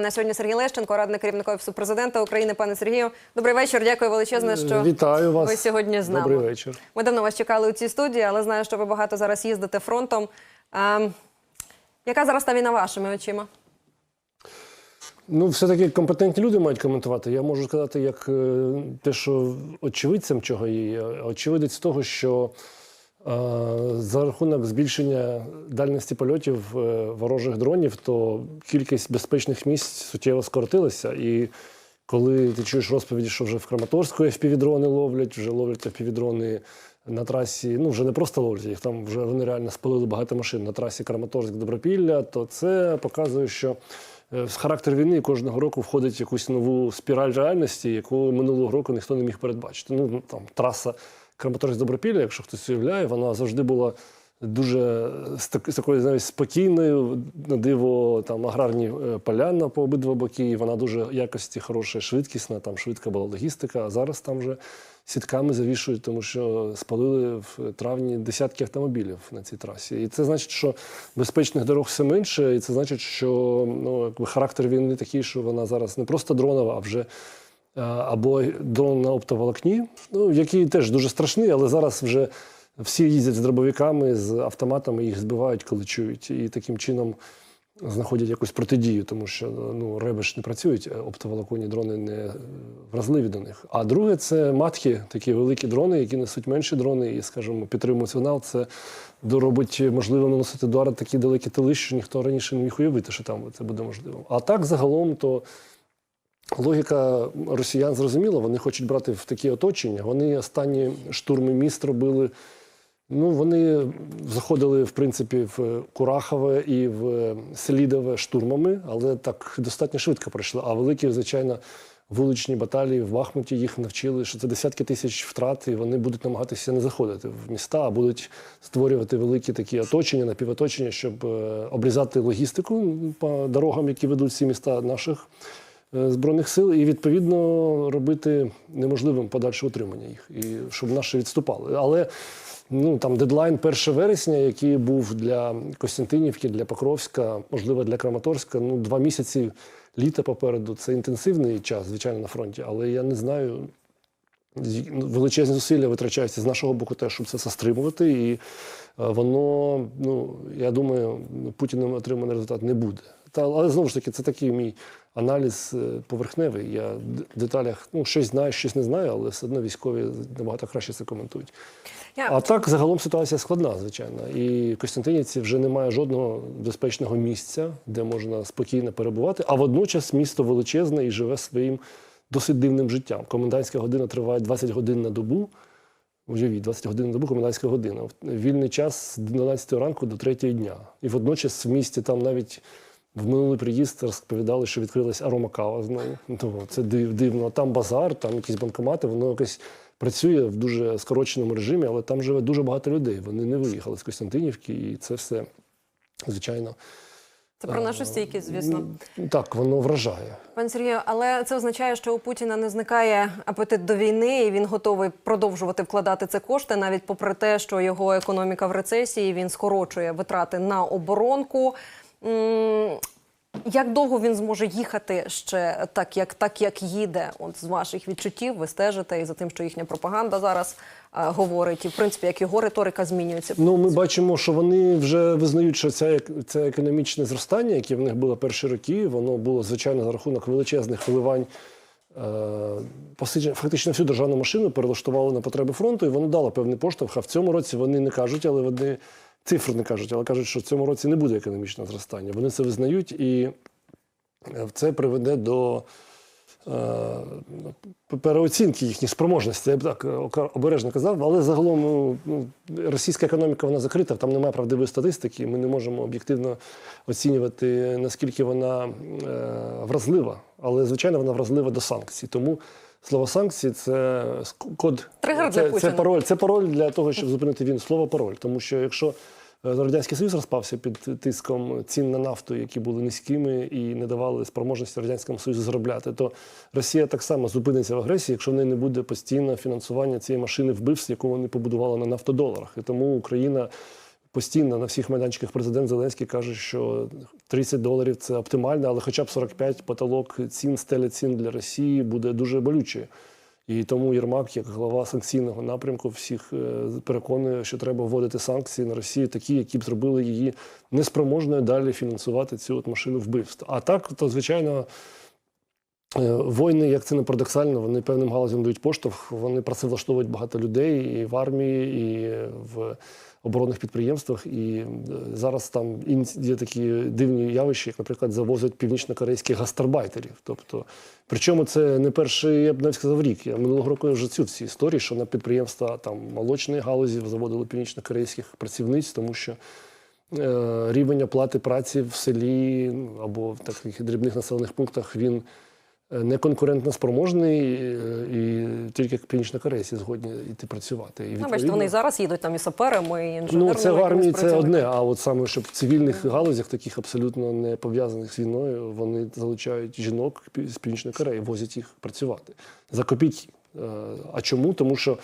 На сьогодні Сергій Лещенко, радник керівника офісу президента України. Пане Сергію, добрий вечір. Дякую величезне, що Вітаю вас. ви сьогодні з нами. Добрий вечір. Ми давно вас чекали у цій студії, але знаю, що ви багато зараз їздите фронтом. А, яка зараз та війна вашими очима? Ну, все-таки компетентні люди мають коментувати. Я можу сказати, як е, те, що очевидцем чого є, очевидець того, що за рахунок збільшення дальності польотів е, ворожих дронів, то кількість безпечних місць суттєво скоротилася. І коли ти чуєш розповіді, що вже в Краматорську FPV-дрони ловлять, вже ловлять FPV-дрони на трасі, ну вже не просто ловлять їх, там вже вони реально спалили багато машин на трасі Краматорськ-Добропілля, то це показує, що е, в характер війни кожного року входить в якусь нову спіраль реальності, яку минулого року ніхто не міг передбачити. Ну там траса Краматорськ-Добропілля, якщо хтось уявляє, вона завжди була. Дуже з такою навіть спокійною, на диво там аграрні е, поля на по обидва боки. і Вона дуже якості хороша, швидкісна. Там швидка була логістика. А зараз там вже сітками завішують, тому що спалили в травні десятки автомобілів на цій трасі. І це значить, що безпечних дорог все менше, і це значить, що ну характер війни такий, що вона зараз не просто дронова, а вже або дрон на оптоволокні, ну, який теж дуже страшний, але зараз вже всі їздять з дробовиками, з автоматами, їх збивають, коли чують. І таким чином знаходять якусь протидію, тому що ну, реби ж не працюють, а оптоволоконні дрони не вразливі до них. А друге, це матхи, такі великі дрони, які несуть менші дрони і, скажімо, підтримують сигнал. Це робить можливо наносити удари такі далекі тили, що ніхто раніше не міг уявити, що там це буде можливо. А так загалом то. Логіка росіян зрозуміла, вони хочуть брати в такі оточення. Вони останні штурми міст робили. Ну, вони заходили, в принципі, в Курахове і в Селідове штурмами, але так достатньо швидко пройшли. А великі, звичайно, вуличні баталії в Бахмуті їх навчили, що це десятки тисяч втрат, і вони будуть намагатися не заходити в міста, а будуть створювати великі такі оточення, напівоточення, щоб е, обрізати логістику по дорогам, які ведуть ці міста наших збройних сил, і відповідно робити неможливим подальше утримання їх, і щоб наші відступали. Але ну там дедлайн 1 вересня, який був для Костянтинівки, для Покровська, можливо, для Краматорська. Ну, два місяці літа попереду. Це інтенсивний час, звичайно, на фронті. Але я не знаю. ну, Величезні зусилля витрачаються з нашого боку, теж, щоб це все стримувати. І е, воно, ну я думаю, Путіним отриманий результат не буде. Та, але знову ж таки, це такий мій аналіз е, поверхневий. Я в деталях ну, щось знаю, щось не знаю, але все одно військові набагато краще це коментують. Я А так загалом ситуація складна, звичайно. І в Костянтинівці вже немає жодного безпечного місця, де можна спокійно перебувати. А водночас місто величезне і живе своїм досить дивним життям. Комендантська година триває 20 годин на добу. Уявіть, 20 годин на добу комендантська година. Вільний час з 12 ранку до 3 дня. І водночас в місті там навіть в минулий приїзд розповідали, що відкрилась аромакава знову. Ну, це див- дивно. Там базар, там якісь банкомати, воно якось працює в дуже скороченому режимі, але там живе дуже багато людей. Вони не виїхали з Костянтинівки, і це все, звичайно, це про нашу стійкість, звісно. так, воно вражає. Пане Сергію, але це означає, що у Путіна не зникає апетит до війни, і він готовий продовжувати вкладати це кошти, навіть попри те, що його економіка в рецесії, він скорочує витрати на оборонку. Як довго він зможе їхати ще так, як так як їде? От з ваших відчуттів ви стежите і за тим, що їхня пропаганда зараз е, говорить, і в принципі як його риторика змінюється. Ну, ми бачимо, що вони вже визнають, що це, це економічне зростання, яке в них було перші роки, воно було звичайно за рахунок величезних вливань. Е, фактично всю державну машину перелаштували на потреби фронту, і воно дало певний поштовх. А в цьому році вони не кажуть, але вони цифр не кажуть, але кажуть, що в цьому році не буде економічного зростання. Вони це визнають, і е, це приведе до е, переоцінки їхніх спроможностей. Я б так е, обережно казав, але загалом ну, ну, російська економіка вона закрита, там немає правдивої статистики. Ми не можемо об'єктивно оцінювати, наскільки вона вразлива. Але, звичайно, вона вразлива до санкцій. Тому слово санкції це код. Це, це пароль. Це пароль для того, щоб зупинити війну. Слово пароль. Тому що якщо Радянський Союз розпався під тиском цін на нафту, які були низькими і не давали спроможності Радянському Союзу заробляти, то Росія так само зупиниться в агресії, якщо в неї не буде постійно фінансування цієї машини вбивств, яку вони побудували на нафтодоларах. І тому Україна постійно на всіх майданчиках президент Зеленський каже, що 30 доларів це оптимально, але хоча б 45 потолок цін, стеля цін для Росії буде дуже болючий. І тому Єрмак, як глава санкційного напрямку, всіх е, переконує, що треба вводити санкції на Росію, такі, які б зробили її неспроможною далі фінансувати цю от машину вбивств. А так, то звичайно. Е, Воїни, як це не парадоксально, вони певним галузям дають поштовх. Вони працевлаштовують багато людей і в армії, і в оборонних підприємствах. І е, зараз там є такі дивні явища, як, наприклад, завозять північно-корейських гастарбайтерів. Тобто, причому це не перший, я б навіть сказав, рік. Я минулого року я вже цю всі історії, що на підприємства там молочної галузі заводили північно-корейських працівниць, тому що е, рівень оплати праці в селі ну, або в таких дрібних населених пунктах він е, не конкурентно спроможний, е, і тільки як північно-корейці згодні йти працювати. І, Ну, бачите, вони і зараз їдуть там і саперами, і інженерами. Ну, це в армії це одне. А от саме, щоб в цивільних галузях, таких абсолютно не пов'язаних з війною, вони залучають жінок з Північної Кореї, возять їх працювати за копійки. Е, А чому? Тому що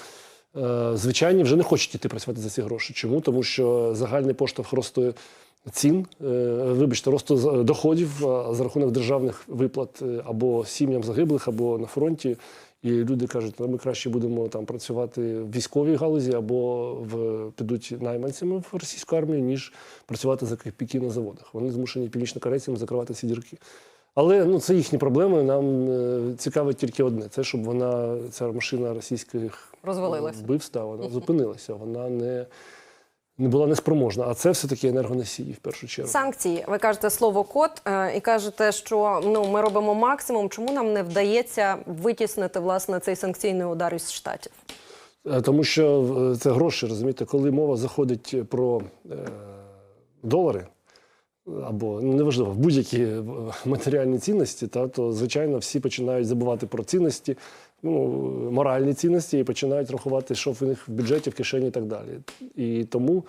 звичайні вже не хочуть йти працювати за ці гроші. Чому? Тому що загальний поштовх росту цін, е, вибачте, росту доходів за рахунок державних виплат е, або сім'ям загиблих, або на фронті. І люди кажуть, «Ну, ми краще будемо там працювати в військовій галузі або в підуть найманцями в російську армію, ніж працювати за копійки на заводах. Вони змушені північнокорейцями закривати ці дірки. Але ну це їхні проблеми. Нам е, цікавить тільки одне: це щоб вона, ця машина російських Розвалилася. вбивств, вона зупинилася. Вона не була неспроможна. А це все-таки енергоносії в першу чергу. Санкції, ви кажете слово код е, і кажете, що ну ми робимо максимум. Чому нам не вдається витіснити власне цей санкційний удар із штатів? Е, Тому що е, це гроші, розумієте, коли мова заходить про е, долари або ну, неважливо, будь-які матеріальні цінності, та, то звичайно всі починають забувати про цінності, ну, моральні цінності і починають рахувати, що в них в бюджеті, в кишені і так далі. І тому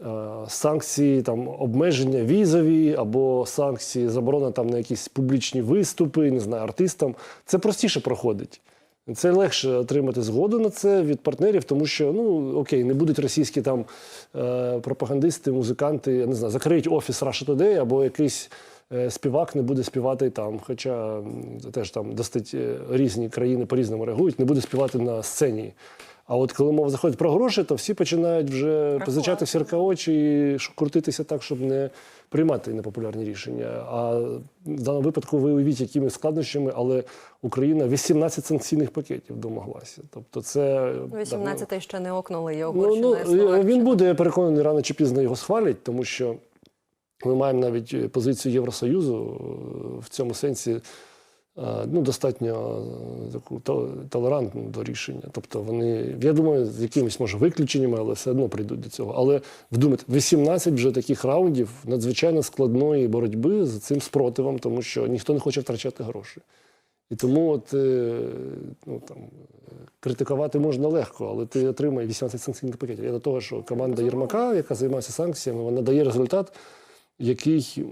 е, санкції, там, обмеження візові або санкції, заборона там, на якісь публічні виступи, не знаю, артистам, це простіше проходить. Це легше отримати згоду на це від партнерів, тому що ну окей, не будуть російські там е, пропагандисти, музиканти, я не знаю, закриють офіс Russia Today, або якийсь співак не буде співати там. Хоча теж там досить е, різні країни по-різному реагують, не буде співати на сцені. А от коли мова заходить про гроші, то всі починають вже позичати сірка очі і крутитися так, щоб не приймати непопулярні рішення. А в даному випадку ви уявіть, якими складнощами, але Україна 18 санкційних пакетів домоглася. Тобто, це 18-й ще не окнули і Ну, ну, він буде, я переконаний, рано чи пізно його схвалять, тому що ми маємо навіть е, позицію Євросоюзу е, в цьому сенсі е, ну, достатньо таку то- толерантну до рішення. Тобто вони, я думаю, з якимись може виключеннями, але все одно прийдуть до цього. Але вдумайте, 18 вже таких раундів надзвичайно складної боротьби з цим спротивом, тому що ніхто не хоче втрачати гроші. І тому от, ну, там, критикувати можна легко, але ти отримай 18 санкційних пакетів. Я до того, що команда Єрмака, яка займається санкціями, вона дає результат, який м,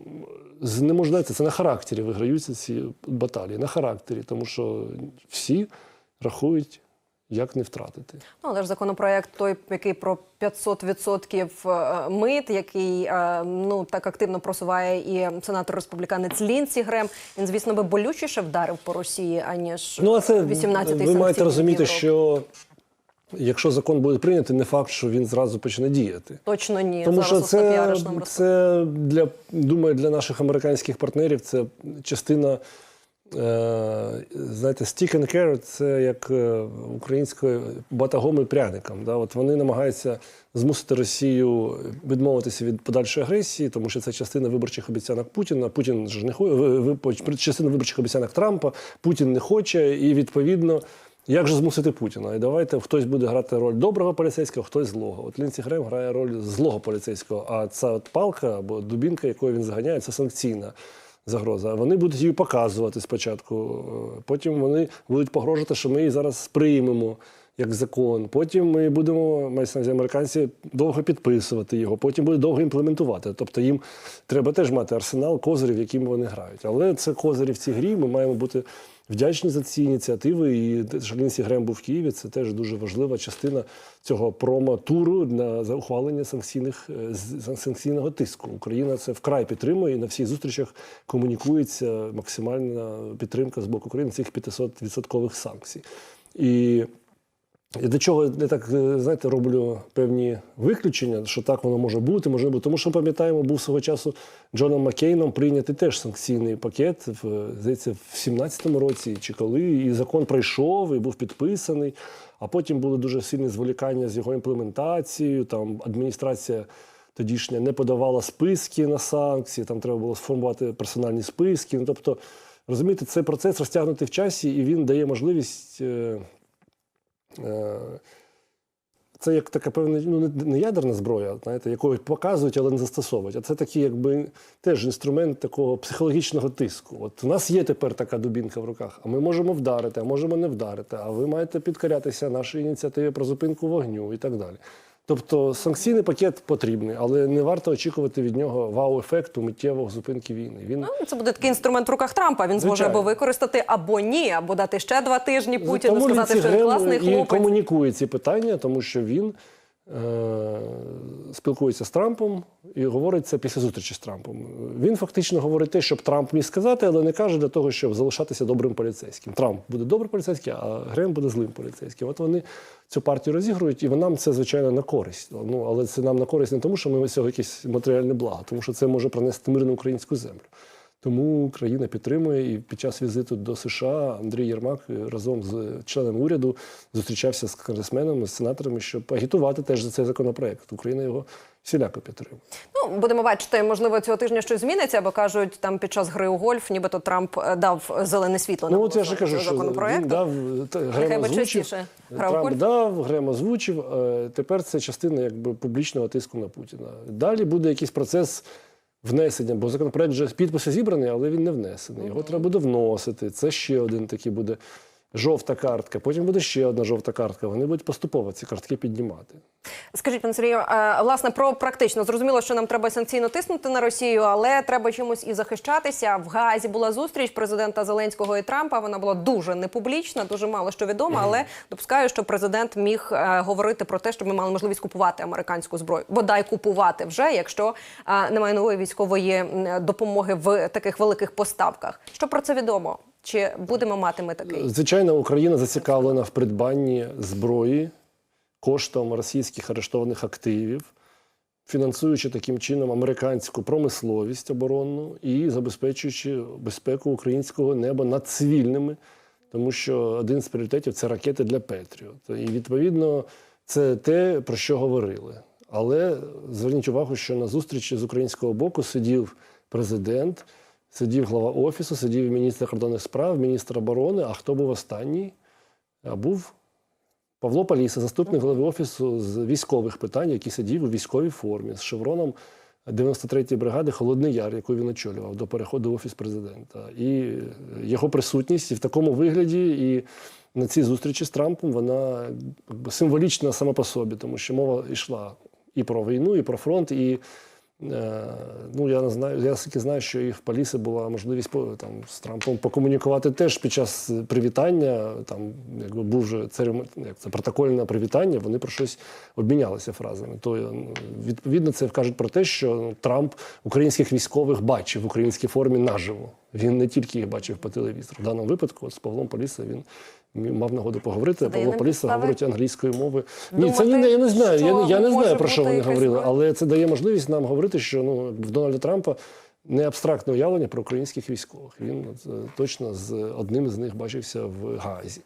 з- не можна це, на характері виграються ці баталії, на характері, тому що всі рахують, як не втратити. Ну, але ж законопроект той, який про 500% е, мит, який е, ну так активно просуває і сенатор республіканець Лінсі Грем. Він, звісно, би болючіше вдарив по Росії, аніж Ну, а це 18-й ви маєте розуміти, Європи. що якщо закон буде прийнятий, не факт, що він зразу почне діяти. точно ні. Тому Зараз що це, це для думаю, для наших американських партнерів це частина. Е, знаєте, stick and carrot – це як е, українською батагом і пряником. Да? От вони намагаються змусити Росію відмовитися від подальшої агресії, тому що це частина виборчих обіцянок Путіна. Путін ж не хоче, частина виборчих обіцянок Трампа. Путін не хоче, і відповідно. Як же змусити Путіна? І давайте хтось буде грати роль доброго поліцейського, хтось злого. От Лінці Грем грає роль злого поліцейського, а ця от палка або дубінка, якою він заганяє, це санкційна загроза. Вони будуть її показувати спочатку, е, потім вони будуть погрожувати, що ми її зараз приймемо як закон. Потім ми будемо, мається американці, довго підписувати його, потім буде довго імплементувати. Тобто їм треба теж мати арсенал козирів, якими вони грають. Але це козирі в цій грі. Ми маємо бути вдячні за ці ініціативи. І Шалінсі Грем був в Києві. Це теж дуже важлива частина цього промо-туру на за ухвалення санкційних е, санкційного тиску. Україна це вкрай підтримує і на всіх зустрічах комунікується максимальна підтримка з боку України цих 500 відсоткових санкцій. І і до чого я так е, знаєте, роблю певні виключення, що так воно може бути, може бути. Тому що пам'ятаємо, був свого часу Джоном Маккейном прийнятий теж санкційний пакет в здається, в 17-му році чи коли, і закон пройшов і був підписаний. А потім були дуже сильні зволікання з його імплементацією. Там адміністрація тодішня не подавала списки на санкції, там треба було сформувати персональні списки. Ну, тобто, розумієте, цей процес розтягнутий в часі, і він дає можливість. Е, Це як така певна ну, не ядерна зброя, знаєте, якою показують, але не застосовують. А це такий, якби теж інструмент такого психологічного тиску. От у нас є тепер така дубінка в руках, а ми можемо вдарити, а можемо не вдарити. А ви маєте підкорятися нашій ініціативі про зупинку вогню і так далі. Тобто санкційний пакет потрібний, але не варто очікувати від нього вау-ефекту миттєвого зупинки війни. Він Ну, це буде такий інструмент в руках Трампа. Він зможе Звичайно. або використати, або ні, або дати ще два тижні Путіну, Тому сказати, що він класний і комунікує ці питання, тому що він спілкується з Трампом і говорить це після зустрічі з Трампом. Він фактично говорить те, щоб Трамп міг сказати, але не каже для того, щоб залишатися добрим поліцейським. Трамп буде добрим поліцейським, а Грем буде злим поліцейським. От вони цю партію розігрують, і нам це звичайно на користь. Ну але це нам на користь не тому, що ми цього якесь матеріальне благо, тому що це може принести мир на українську землю. Тому Україна підтримує і під час візиту до США Андрій Єрмак е, разом з членами уряду зустрічався з конгресменами, з сенаторами, щоб агітувати теж за цей законопроект. Україна його всіляко підтримує. Ну, будемо бачити, можливо, цього тижня щось зміниться, бо кажуть, там під час гри у гольф, нібито Трамп е, дав зелене світло на Ну от я ж кажу, що законопроекту. він дав та, Грем озвучив, Трамп гольф. дав, Грем озвучив. е, Тепер це частина якби публічного тиску на Путіна. Далі буде якийсь процес. Внесення, бо законопроект вже підписи зібрані, але він не внесений. Його треба буде вносити. Це ще один такий буде жовта картка. Потім буде ще одна жовта картка. Вони будуть поступово ці картки піднімати. Скажіть, пане Сергію, власне про практично зрозуміло, що нам треба санкційно тиснути на Росію, але треба чимось і захищатися. В Гаазі була зустріч президента Зеленського і Трампа. Вона була дуже непублічна, дуже мало що відомо. Але допускаю, що президент міг е, говорити про те, що ми мали можливість купувати американську зброю, бодай купувати вже, якщо е, немає нової військової допомоги в таких великих поставках. Що про це відомо? Чи будемо мати ми такий? Звичайно, Україна зацікавлена в придбанні зброї коштом російських арештованих активів, фінансуючи таким чином американську промисловість оборонну і забезпечуючи безпеку українського неба над цивільними, тому що один з пріоритетів це ракети для Петріот. І відповідно це те, про що говорили. Але зверніть увагу, що на зустрічі з українського боку сидів президент, сидів глава офісу, сидів міністр закордонних справ, міністр оборони. А хто був останній? А був Павло Паліса, заступник голови офісу з військових питань, який сидів у військовій формі з шевроном 93-ї бригади Холодний Яр, яку він очолював до переходу в офіс президента. І його присутність і в такому вигляді, і на цій зустрічі з Трампом вона символічна сама по собі, тому що мова йшла і про війну, і про фронт, і Ну, я не знаю, я тільки знаю, що і в Паліси була можливість там, з Трампом покомунікувати теж під час привітання. Там, якби був вже церемон... як це, протокольне привітання, вони про щось обмінялися фразами. То ну, відповідно це кажуть про те, що Трамп українських військових бачив в українській формі наживо. Він не тільки їх бачив по телевізору. В даному випадку з Павлом Поліса він мав нагоду поговорити. Павло Поліса говорить англійською мовою. Ні, це ні, я не знаю. Я, я не знаю про що вони говорили, але це дає можливість нам говорити, що ну в Дональда Трампа не абстрактне уявлення про українських військових. Він е, точно з одним з них бачився в Гаазі.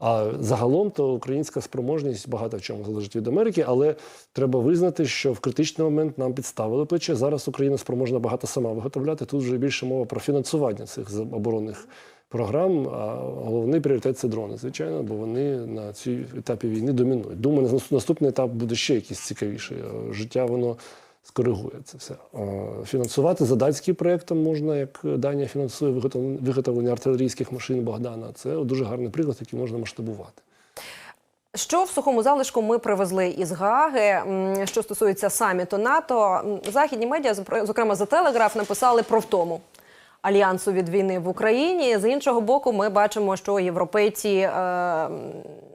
А загалом то українська спроможність багато в чому залежить від Америки, але треба визнати, що в критичний момент нам підставили плече. Зараз Україна спроможна багато сама виготовляти. Тут вже більше мова про фінансування цих оборонних програм. А головний пріоритет це дрони, звичайно, бо вони на цій етапі війни домінують. Думаю, наступний етап буде ще якийсь цікавіший. Е, Життя воно скоригує це все. Е, Фінансувати за датським проєктом можна, як Данія фінансує виготовлення, виготовлення артилерійських машин Богдана. Це дуже гарний приклад, який можна масштабувати. Що в сухому залишку ми привезли із Гааги? Що стосується саміту НАТО, західні медіа, зокрема за телеграф, написали про втому. Альянсу від війни в Україні. З іншого боку, ми бачимо, що європейці е,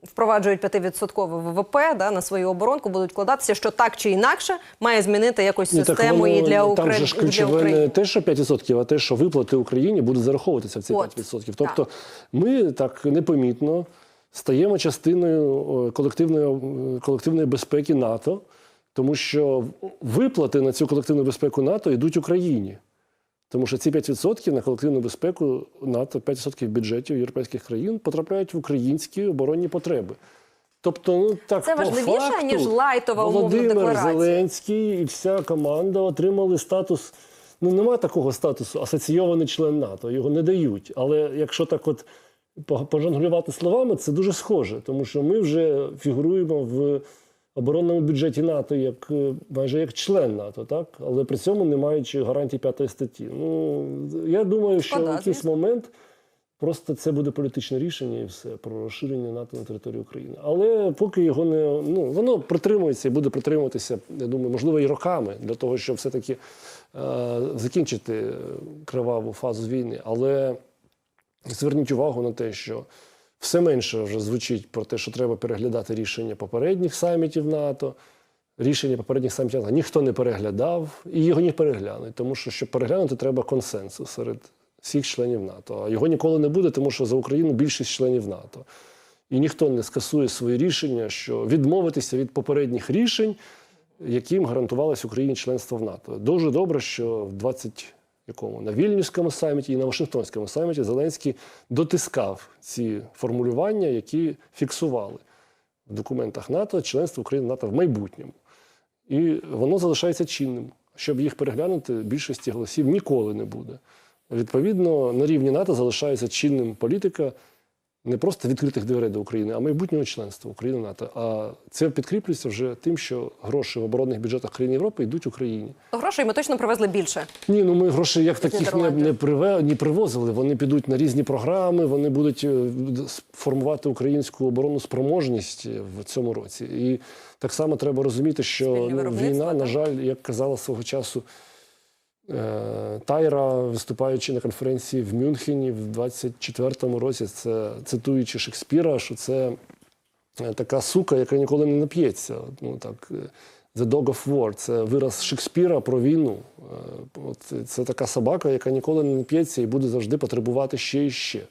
впроваджують 5% ВВП да, на свою оборонку, будуть вкладатися, що так чи інакше має змінити якусь так систему і воно- для Там України. же ж ключове не те, що 5%, а те, що виплати Україні будуть зараховуватися в ці От, 5%. Тобто ми так непомітно стаємо частиною колективної, колективної безпеки НАТО, тому що виплати на цю колективну безпеку НАТО йдуть Україні. Тому що ці 5% на колективну безпеку НАТО, 5% бюджетів європейських країн потрапляють в українські оборонні потреби. Тобто, ну так Це по важливіше, факту, ніж лайтова умовна Володимир декларація. Зеленський і вся команда отримали статус. Ну нема такого статусу асоційований член НАТО. Його не дають. Але якщо так, от по- пожонглювати словами, це дуже схоже, тому що ми вже фігуруємо в оборонному бюджеті НАТО як е, майже як член НАТО, так але при цьому не маючи гарантій п'ятої статті. Ну я думаю, що в якийсь момент. Просто це буде політичне рішення і все про розширення НАТО на території України. Але поки його не ну воно притримується і буде притримуватися, я думаю, можливо, і роками для того, щоб все-таки е, закінчити криваву фазу війни. Але зверніть увагу на те, що все менше вже звучить про те, що треба переглядати рішення попередніх самітів НАТО. Рішення попередніх самітів НАТО ніхто не переглядав, і його не переглянуть, тому що щоб переглянути, треба консенсус серед всіх членів НАТО. А його ніколи не буде, тому що за Україну більшість членів НАТО. І ніхто не скасує свої рішення, що відмовитися від попередніх рішень, яким гарантувалось Україні членство в НАТО. Дуже добре, що в 20 якому на Вільнюському саміті і на Вашингтонському саміті Зеленський дотискав ці формулювання, які фіксували в документах НАТО членство України НАТО в майбутньому. І воно залишається чинним. Щоб їх переглянути, більшості голосів ніколи не буде. Відповідно, на рівні НАТО залишається чинним політика не просто відкритих дверей до України, а майбутнього членства України НАТО. А це підкріплюється вже тим, що гроші в оборонних бюджетах країн Європи йдуть Україні. Грошей ми точно привезли більше. Ні, ну ми грошей як таких не, не, приве, не привозили. Вони підуть на різні програми, вони будуть е, формувати українську оборонну спроможність е, в цьому році. І так само треба розуміти, що ну, війна, на жаль, як казала свого часу Тайра, виступаючи на конференції в Мюнхені в 24-му році, це цитуючи Шекспіра, що це е, така сука, яка ніколи не нап'ється. Ну так. е, The Dog of War – це вираз Шекспіра про війну. Е, От це така собака, яка ніколи не нап'ється і буде завжди потребувати ще і ще.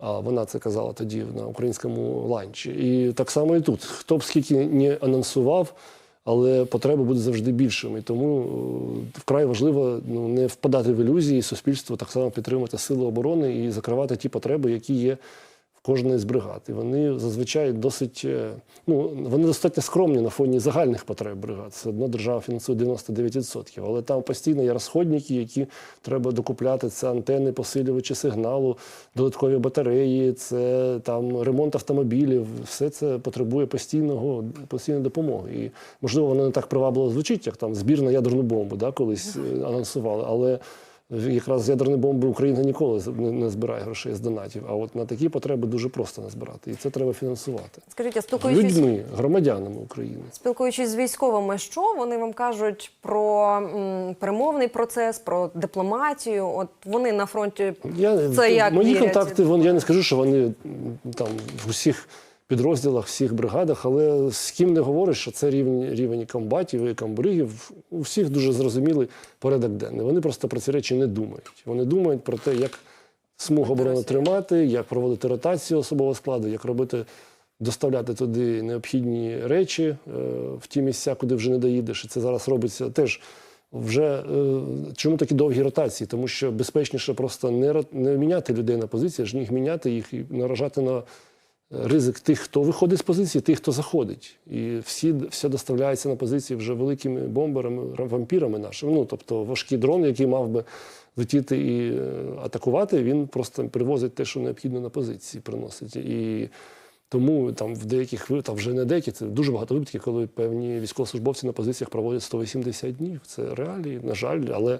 А вона це казала тоді на українському ланчі. І так само і тут. Хто б скільки не анонсував, але потреби будуть завжди більшими. Тому е, вкрай важливо ну, не впадати в ілюзії, суспільство так само підтримати сили оборони і закривати ті потреби, які є в кожної з бригад. І вони зазвичай досить е, ну вони достатньо скромні на фоні загальних потреб бригад. Все одно держава фінансує 99%. Але там постійно є розходники, які треба докупляти. Це антени, посилювачі сигналу, додаткові батареї, це там ремонт автомобілів. Все це потребує постійного постійної допомоги. І можливо, воно не так привабливо звучить, як там збір на ядерну бомбу, да, колись е, анонсували. Але Якраз з ядерної бомби Україна ніколи не- не збирає грошей з донатів. А от на такі потреби дуже просто назбирати. І це треба фінансувати. Скажіть, а спілкуючись, Людьми, громадянами України. спілкуючись з військовими, що вони вам кажуть про м, перемовний процес, про дипломатію? От вони на фронті Я, Це як мої вірять? контакти, вон, я не скажу, що вони там в усіх підрозділах, всіх бригадах, але з ким не говориш, що це рівень, рівень комбатів і камбригів. У всіх дуже зрозумілий порядок денний. Вони просто про ці речі не думають. Вони думають про те, як смугу оборони тримати, як проводити ротацію особового складу, як робити. Доставляти туди необхідні речі е, в ті місця, куди вже не доїдеш. І це зараз робиться теж вже е, чому такі довгі ротації? Тому що безпечніше просто не, не міняти людей на позиції, аж ніг міняти їх і наражати на ризик тих, хто виходить з позиції, тих, хто заходить. І всі, все доставляється на позиції вже великими бомберами, вампірами нашими. Ну, тобто важкий дрон, який мав би летіти і е, атакувати, він просто привозить те, що необхідно на позиції, приносить. І тому там в деяких там вже не деякі, це дуже багато випадків, коли певні військовослужбовці на позиціях проводять 180 днів. Це реалії, на жаль, але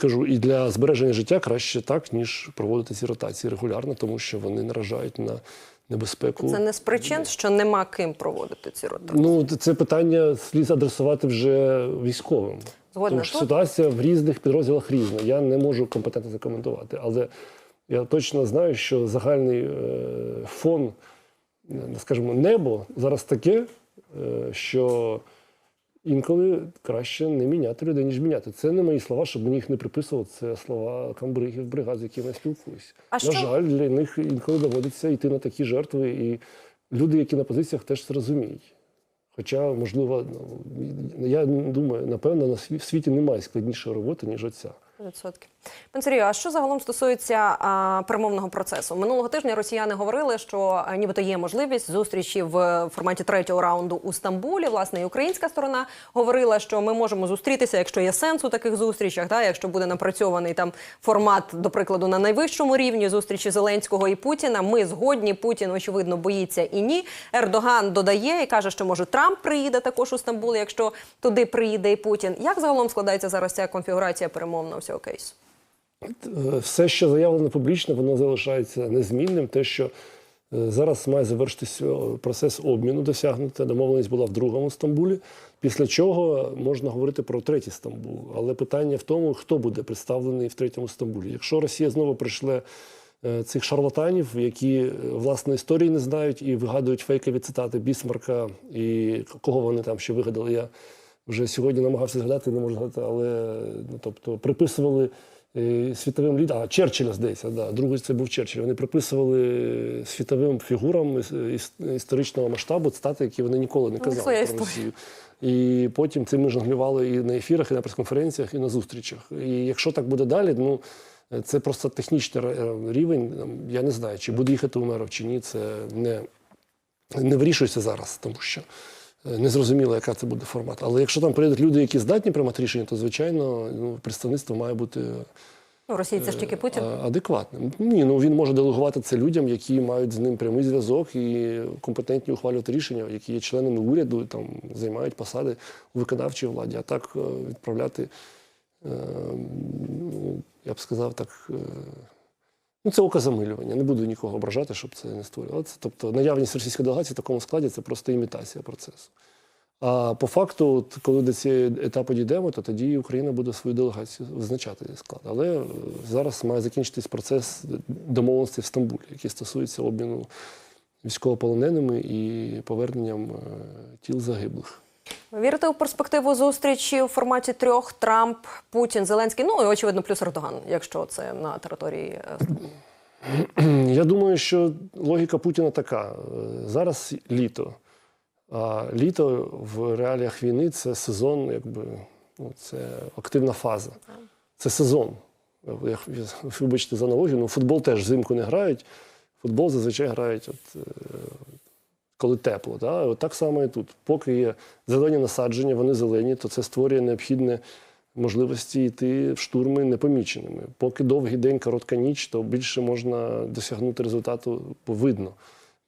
кажу, і для збереження життя краще так, ніж проводити ці ротації регулярно, тому що вони наражають на небезпеку. Це не з причин, що нема ким проводити ці ротації. Ну, це питання слід адресувати вже військовим. Згодна. Тому що Тут- ситуація в різних підрозділах різна. Я не можу компетентно це коментувати. Але я точно знаю, що загальний е, фон, е, скажімо, небо зараз таке, е, що інколи краще не міняти людей, ніж міняти. Це не мої слова, щоб мені їх не приписували. Це слова камбригів бригад, з якими я спілкуюся. А На що- жаль, для них інколи доводиться йти на такі жертви, і люди, які на позиціях, теж це розуміють. Хоча, можливо, ну, я думаю, напевно, на світі немає складнішої роботи, ніж оця. Відсотки. Пан Сергію, а що загалом стосується а, перемовного процесу? Минулого тижня росіяни говорили, що а, нібито є можливість зустрічі в форматі третього раунду у Стамбулі. Власне, і українська сторона говорила, що ми можемо зустрітися, якщо є сенс у таких зустрічах, да, якщо буде напрацьований там формат, до прикладу, на найвищому рівні зустрічі Зеленського і Путіна. Ми згодні. Путін очевидно боїться і ні. Ердоган додає і каже, що може Трамп приїде також у Стамбул, якщо туди приїде і Путін. Як загалом складається зараз ця конфігурація перемовного всього кейсу? Е, Все, що заявлено публічно, воно залишається незмінним. Те, що е, зараз має завершитися процес обміну, досягнута домовленість була в другому Стамбулі. Після чого можна говорити про третій Стамбул. Але питання в тому, хто буде представлений в третьому Стамбулі. Якщо Росія знову прийшле е, цих шарлатанів, які е, власне історії не знають і вигадують фейкові цитати Бісмарка і кого вони там ще вигадали. Я вже сьогодні намагався згадати, не можу згадати, але ну, тобто приписували е, світовим лідерам, а Черчилля, здається, да, другий це був Черчилль. Вони приписували світовим фігурам іс- іс- історичного масштабу цитати, які вони ніколи не Ну, казали про. Росію. І потім цим ми жонглювали і на ефірах, і на прес-конференціях, і на зустрічах. І якщо так буде далі, ну це просто технічний рівень. Я не знаю, чи буде їхати Умеров, чи ні. Це не, не вирішується зараз, тому що е, не зрозуміло, яка це буде формат. Але якщо там приїдуть люди, які здатні приймати рішення, то звичайно ну, представництво має бути Ну, Росії це ж тільки Путін. адекватним. Ні, ну він може делегувати це людям, які мають з ним прямий зв'язок і компетентні ухвалювати рішення, які є членами уряду, там займають посади у виконавчій владі. А так е, відправляти, е, ну, я б сказав, так. Ну, це окозамилювання. Не буду нікого ображати, щоб це не створювало. Тобто наявність російської делегації в такому складі це просто імітація процесу. А по факту, от, коли до цього етапу дійдемо, то тоді Україна буде свою делегацію визначати склад. Але е, зараз має закінчитись процес домовленості в Стамбулі, який стосується обміну військовополоненими і поверненням е, тіл загиблих. Вірите у перспективу зустрічі у форматі трьох Трамп, Путін, Зеленський? Ну і очевидно, плюс Ердоган, якщо це на території е, Я думаю, що логіка Путіна така: зараз літо. А літо в реаліях війни це сезон, якби ну, це активна фаза. Це сезон. Я, я, вибачте за аналогію, ну футбол теж взимку не грають. Футбол зазвичай грають, от, е, коли тепло. Да? От так само і тут. Поки є зелені насадження, вони зелені, то це створює необхідне можливості йти в штурми непоміченими. Поки довгий день, коротка ніч, то більше можна досягнути результату видно.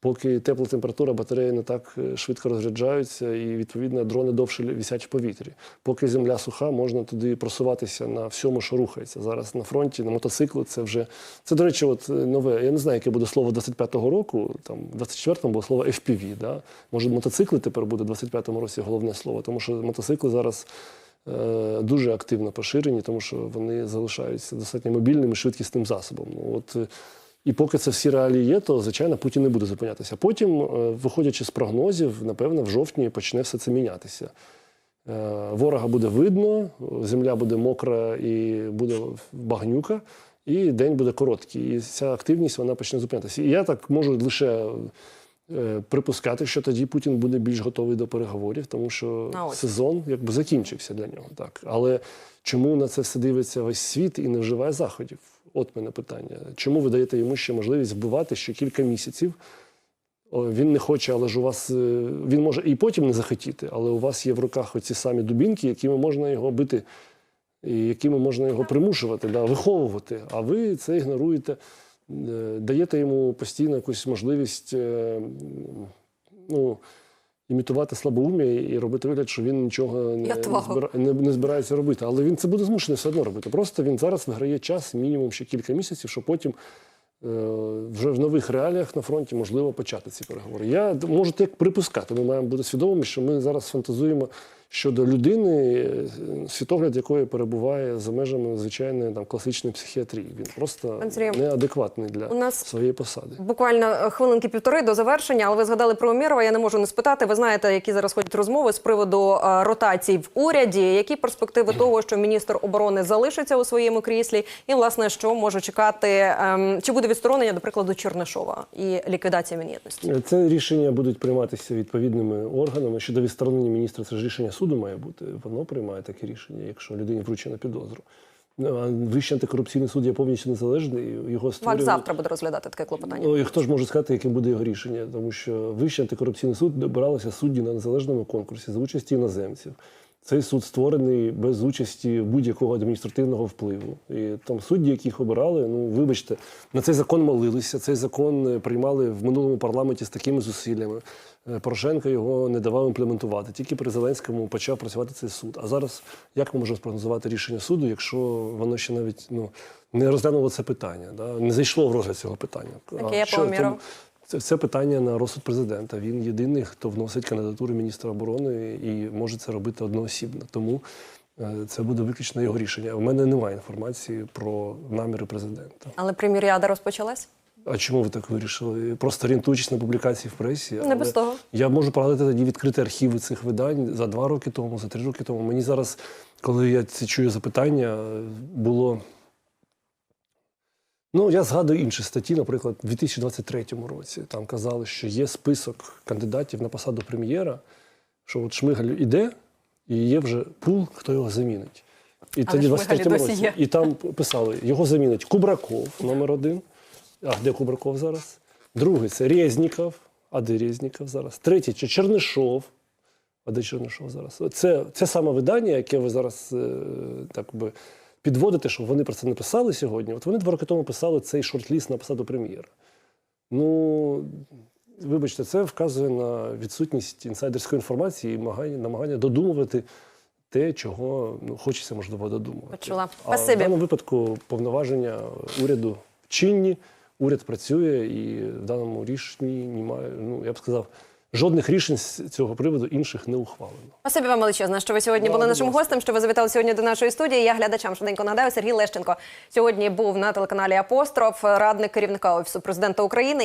Поки тепла температура, батареї не так е, швидко розряджаються, і відповідно дрони довше вісять в повітрі. Поки земля суха, можна туди просуватися на всьому, що рухається. Зараз на фронті, на мотоцикли це вже це, до речі, от е, нове. Я не знаю, яке буде слово 25-го року. Там в 24-му було слово FPV. Да? Може, мотоцикли тепер буде в 25-му році головне слово, тому що мотоцикли зараз. е, Дуже активно поширені, тому що вони залишаються достатньо мобільним і швидкісним засобом. Ну, от, і поки це всі реалії є, то звичайно Путін не буде зупинятися. Потім, е, виходячи з прогнозів, напевно, в жовтні почне все це мінятися. Е, Ворога буде видно, земля буде мокра і буде багнюка, і день буде короткий. І ця активність вона почне зупинятися. І я так можу лише е, припускати, що тоді Путін буде більш готовий до переговорів, тому що сезон якби закінчився для нього. Так. Але чому на це все дивиться весь світ і не вживає заходів? От мене питання. Чому ви даєте йому ще можливість вбивати ще кілька місяців? Він не хоче, але ж у вас е, він може і потім не захотіти, але у вас є в руках оці самі дубінки, якими можна його бити, і якими можна його примушувати, да, виховувати. А ви це ігноруєте, е, даєте йому постійно якусь можливість е, ну, імітувати слабоумія і робити вигляд, що він нічого не, збира, не, не збирається робити. Але він це буде змушений все одно робити. Просто він зараз виграє час, мінімум ще кілька місяців, щоб потім е, вже в нових реаліях на фронті можливо почати ці переговори. Я можу так припускати. Ми маємо бути свідомими, що ми зараз фантазуємо щодо людини, е, світогляд якої перебуває за межами звичайної там класичної психіатрії. Він просто неадекватний для у нас своєї посади. Буквально е, хвилинки півтори до завершення, але ви згадали про Умірова. Я не можу не спитати. Ви знаєте, які зараз ходять розмови з приводу е, ротацій в уряді. Які перспективи того, що міністр оборони залишиться у своєму кріслі, і власне що може чекати, ем, чи буде відсторонення, до прикладу, Чернишова і ліквідація мін'єтності? Це рішення будуть прийматися відповідними органами. Щодо відсторонення міністра, це ж рішення суду має бути. Воно приймає таке рішення, якщо людині вручено підозру. Ну, а Вищий антикорупційний суд є повністю незалежний. Його створює... завтра буде розглядати таке клопотання. Ну, і хто ж може сказати, яким буде його рішення? Тому що Вищий антикорупційний суд добиралися судді на незалежному конкурсі за участі іноземців. Цей суд створений без участі будь-якого адміністративного впливу. І там судді, яких обирали, ну вибачте, на цей закон молилися. Цей закон е, приймали в минулому парламенті з такими зусиллями. Е, Порошенко його не давав імплементувати. Тільки при Зеленському почав працювати цей суд. А зараз як ми можемо спрогнозувати рішення суду, якщо воно ще навіть ну не розглянуло це питання, да? не зайшло в розгляд цього питання. Таке А я що це, це питання на розсуд президента. Він єдиний, хто вносить кандидатуру міністра оборони і може це робити одноосібно. Тому е, це буде виключно його рішення. У мене немає інформації про наміри президента. Але прем'єріада розпочалась. А чому ви так вирішили? Просто орієнтуючись на публікації в пресі. Не без того. Я можу порадити тоді відкрити архіви цих видань за два роки тому, за три роки тому. Мені зараз, коли я ці чую запитання, було. Ну, я згадую інші статті, наприклад, у 2023 році. Там казали, що є список кандидатів на посаду прем'єра, що от Шмигаль іде, і є вже пул, хто його замінить. І Але тоді в Шмигаль 23 році. є. І там писали, його замінить Кубраков, номер один. А де Кубраков зараз? Другий це Резніков. А де Резніков зараз? Третій це Чернишов. А де Чернишов зараз? Це, це саме видання, яке ви зараз е, так би підводите, що вони про це не писали сьогодні. От вони два роки тому писали цей шорт-ліст на посаду прем'єра. Ну, вибачте, це вказує на відсутність інсайдерської інформації і намагання, намагання додумувати те, чого ну, хочеться, можливо, додумувати. Почула. А в даному випадку повноваження уряду чинні, уряд працює, і в даному рішенні немає, ну я б сказав, жодних рішень з цього приводу інших не ухвалено. Спасибі вам величезне, що ви сьогодні були нашим гостем, що ви завітали сьогодні до нашої студії. Я глядачам швиденько нагадаю, Сергій Лещенко сьогодні був на телеканалі Апостроф, радник керівника офісу президента України.